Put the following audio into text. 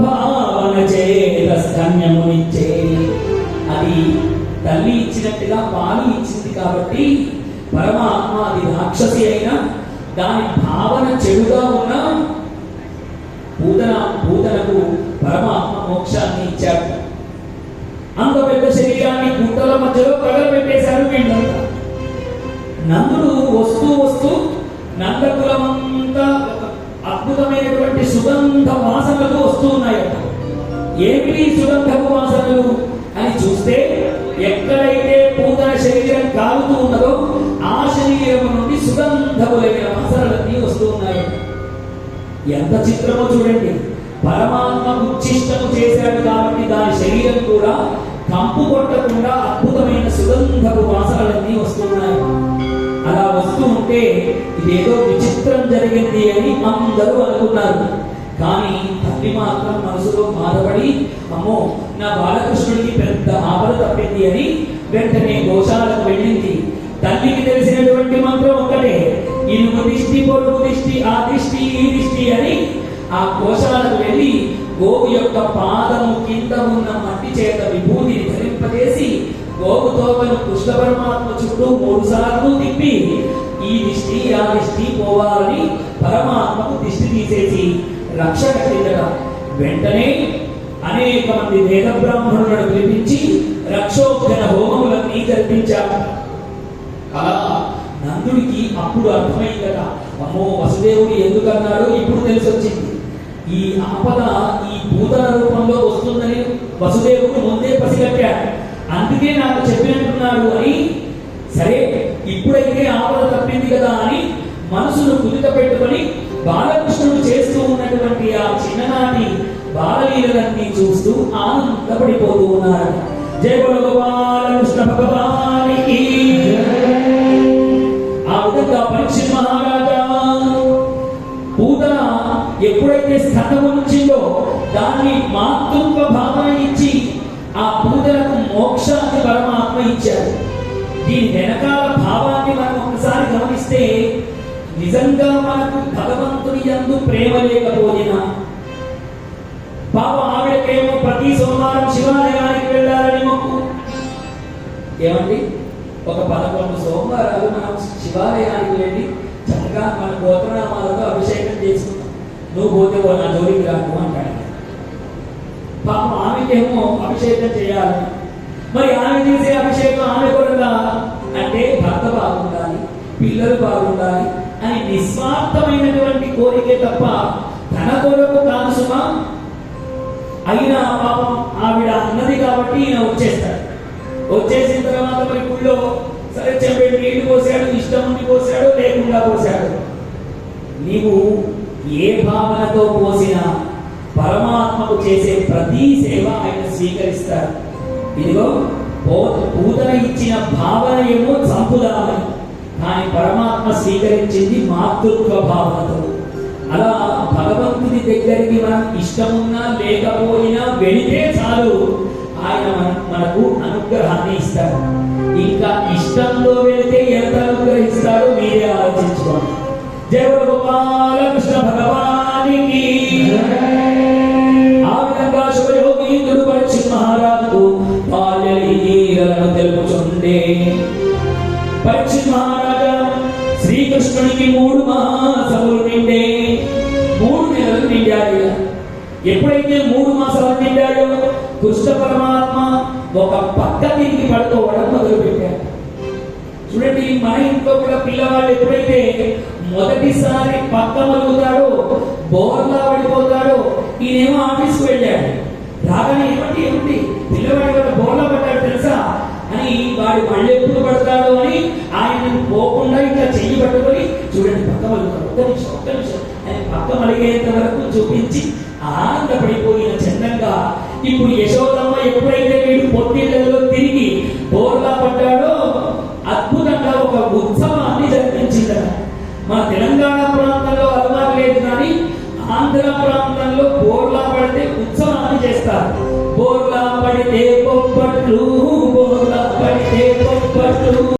భావన చేత స్తన్యమునిచ్చే అది తల్లి ఇచ్చినట్టుగా పాలు ఇచ్చింది కాబట్టి పరమాత్మ అది రాక్షసి అయినా దాని భావన చెడుగా ఉన్న పూతన పూతనకు పరమాత్మ మోక్షాన్ని ఇచ్చాడు. అంత పెద్ద శరీరాన్ని గుట్టల మధ్యలో పెట్టేశారు వీళ్ళంతా. నందుడు వస్తూ వస్తూ నందకులమంతా సుగంధపు వాసనలు అని చూస్తే ఎక్కడైతే పూతన శరీరం కాలుతూ ఉన్నదో ఆ శరీరం నుండి సుగంధములైన వాసనలన్నీ వస్తూ ఉన్నాయి. ఎంత చిత్రమో చూడండి. పరమాత్మ ఉచ్చిష్టము చేశాడు కాబట్టి దాని శరీరం కూడా కంపు కొట్టకుండా అద్భుతమైన సుగంధపు వాసనలన్నీ వస్తున్నాయి అలా వస్తూ ఉంటే ఇదేదో విచిత్రం జరిగింది అని అందరూ అనుకున్నారు. కానీ తల్లి మాత్రం మనసులో బాధపడి అమ్మో నా బాలకృష్ణుడికి పెద్ద ఆపద తప్పింది అని వెంటనే గోశాలకు వెళ్ళింది. తల్లికి తెలిసినటువంటి మంత్రం ఒక్కటే ఇనుము దిష్టి పొరుగు దిష్టి ఆ దిష్టి ఈ దిష్టి అని ఆ కోశాలకు వెళ్ళి గోవు యొక్క పాదము కింద ఉన్న మట్టి చేత విభూతిని ధరింపజేసి గోవు తోకను కృష్ణ పరమాత్మ చుట్టూ మూడు సార్లు తిప్పి ఈ దిష్టి ఆ దిష్టి పోవాలని పరమాత్మకు దిష్టి తీసేసి రక్షణ చెందడం వెంటనే అనేక మంది వేద బ్రాహ్మణులను పిలిపించి రక్షోఘన హోమములన్నీ జరిపించారు అలా నందుడికి అప్పుడు అర్థమైందట అమ్మో వసుదేవుడు ఎందుకన్నాడు ఇప్పుడు తెలిసొచ్చింది. ఈ ఆపద ఈ భూతన రూపంలో వస్తుందని వసుదేవుడు ముందే పసిగట్టాడు. అందుకే నాకు చెప్పినట్టున్నాడు అని సరే ఇప్పుడైతే ఆపద తప్పింది కదా అని మనసును కుదుట పెట్టుకొని బాలకృష్ణుడు చేస్తూ బాలలీలలన్నీ చూస్తూ ఆనందపడిపోతూ ఉన్నారు. జయ బోలో బాలకృష్ణ భగవానికి. ఆ విధంగా పరీక్ష మహారాజా పూతన ఎప్పుడైతే స్థలం ఉంచిందో దాన్ని మాతృత్వ భావన ఇచ్చి ఆ పూతనకు మోక్షాన్ని పరమాత్మ ఇచ్చారు. దీని వెనకాల భావాన్ని మనం ఒకసారి గమనిస్తే నిజంగా మనకు భగవంతుని ఎందు ప్రేమ లేకపోయినా పాప ఆవిడకేమో ప్రతి సోమవారం శివాలయానికి వెళ్ళాలని మొక్కు. ఏమండి? ఒక పదకొండు సోమవారాలు మనం శివాలయానికి వెళ్ళి చక్కగా మన గోత్రనామాలతో అభిషేకం చేసుకుంటాం. నువ్వు పోతే నా జోలికి రాకు అంటాడు. పాపం ఆమెకేమో అభిషేకం చేయాలి. మరి ఆమె చేసే అభిషేకం ఆమె కూడా అంటే భర్త బాగుండాలి పిల్లలు బాగుండాలి అని నిస్వార్థమైనటువంటి కోరికే తప్ప తన కొరకు కాదు సుమా. అయినా పాపం ఆవిడ అన్నది కాబట్టి ఈయన వచ్చేస్తాడు. వచ్చేసిన తర్వాత మరి గుళ్ళో సరే చెప్పేది నీళ్ళు పోసాడు ఇష్టం ఉండి పోసాడు లేకుండా పోసాడు. నీవు ఏ భావనతో పోసినా పరమాత్మకు చేసే ప్రతి సేవ ఆయన స్వీకరిస్తారు ఇదిగో పో- పూతన ఇచ్చిన భావన ఏమో చంపుదామని కానీ పరమాత్మ స్వీకరించింది మాతృత్వ భావనతో. అలా భగవంతుడి దగ్గరికి మనం ఇష్టమున్నా లేకపోయినా వెళితే చాలు. ఆయన మనకు అనుగ్రహాన్ని ఇస్తాడు. ఇంకా ఇష్టంలో వెళితే ఎంత అనుగ్రహిస్తాడో మీరే ఆలోచించుకోండి. జయ గోపాలకృష్ణ భగవానికి. ఆ విధంగా శివయోగీంద్రుడు పరీక్ష మహారాజుకు బాల్యలీలను తెలుపుచుండే పరీక్ష మహారాజు నిండాడు ఎప్పుడైతే మూడు మాసాలు నిండాయో కృష్ణ పరమాత్మ ఒక పక్క తిరిగి పడుకోవడం మొదలుపెట్టాడు చూడండి మన ఇంట్లో కూడా పిల్లవాడు ఎప్పుడైతే మొదటిసారి పక్క మలుగుతాడో బోర్లా పడిపోతాడో ఈయనేమో ఆఫీస్కి వెళ్ళాడు. రాగానే ఏమంటే ఏమిటి పిల్లవాడు కూడా బోర్లా పడ్డాడు తెలుసా? అని వాడు మళ్ళీ ఎప్పుడు పడతాడు అని ఆయన పోకుండా ఇట్లా చెయ్యి పట్టుకొని చూడండి పక్క మలుగుతాడు. ఒక్క నిమిషం ఒక్క నిమిషం. అని వరకు చూపించి ఆనందపడిపోయిన చందంగా ఇప్పుడు యశోదమ్మ ఎప్పుడైతే వీడు పొట్టిళ్ళలో తిరిగి బోర్లా పడ్డాడో అద్భుతంగా ఒక ఉత్సవాన్ని జరిపించిందట. మన తెలంగాణ ప్రాంతంలో అలవాటు లేదు కానీ ఆంధ్ర ప్రాంతంలో బోర్లా పడితే ఉత్సవాన్ని చేస్తారు. బోర్లా పడితే పొప్పట్లు బోర్లా పడితే పొప్పట్లు